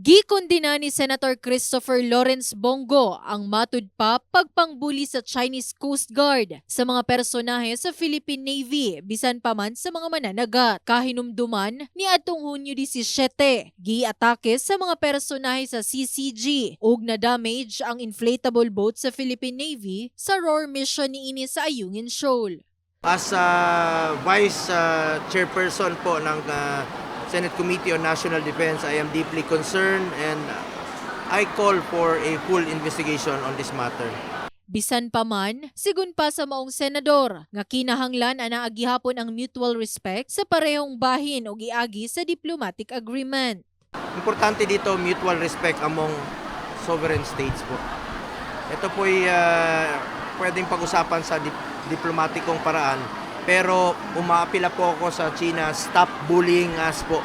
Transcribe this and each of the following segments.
Gikondina ni Senator Christopher Lawrence Bongo ang matud pa pagpangbuli sa Chinese Coast Guard sa mga personahe sa Philippine Navy bisan pa man sa mga mananagat. Kahinumduman ni atong Hunyo 17, giatake sa mga personahe sa CCG ug na damage ang inflatable boat sa Philippine Navy sa roar mission niini sa Ayungin Shoal. As a Vice uh, Chairperson po ng uh, Senate Committee on National Defense, I am deeply concerned and I call for a full investigation on this matter. Bisan pa man, sigun pa sa maong senador, nga kinahanglan ana agihapon ang mutual respect sa parehong bahin o giagi sa diplomatic agreement. Importante dito mutual respect among sovereign states po. Ito po ay uh, pwedeng pag-usapan sa dip- diplomatikong paraan pero umaapila po ako sa China, stop bullying us po.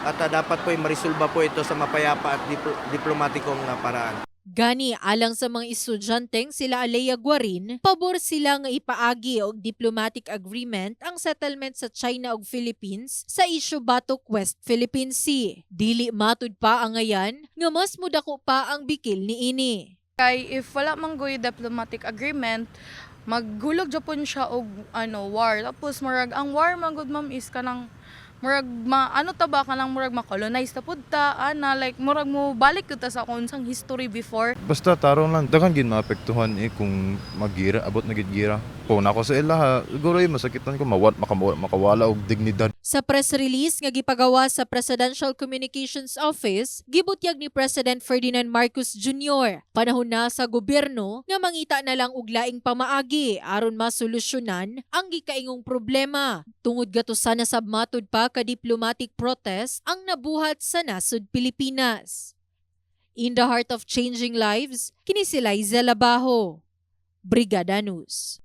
At uh, dapat po ay marisolba po ito sa mapayapa at dipl- diplomatikong uh, paraan. Gani alang sa mga estudyanteng sila Alea Guarin, pabor sila nga ipaagi og diplomatic agreement ang settlement sa China ug Philippines sa issue Batok West Philippine Sea. Dili matud pa ang ngayan nga mas mudako pa ang bikil niini. Kay if wala man diplomatic agreement, maghulog Japon siya og ano war. Tapos murag ang war man gud ma'am is kanang murag ma ano ta ba kanang murag ma-colonize ta pud ta ana like murag mo balik ta sa unsang history before. Basta tarong lang, daghan gid maapektuhan eh kung magira, abot na gid gira. Kung nako sa ila ha, siguro eh, masakitan ko mawat makawala, makawala og dignidad. Sa press release nga gipagawa sa Presidential Communications Office, gibutyag ni President Ferdinand Marcos Jr. Panahon na sa gobyerno nga mangita na lang og laing pamaagi aron masolusyonan ang gikaingong problema. Tungod gato sana sabmatod pa ka diplomatic protest ang nabuhat sa nasod Pilipinas. In the heart of changing lives, kini si Liza Labajo. Brigada News.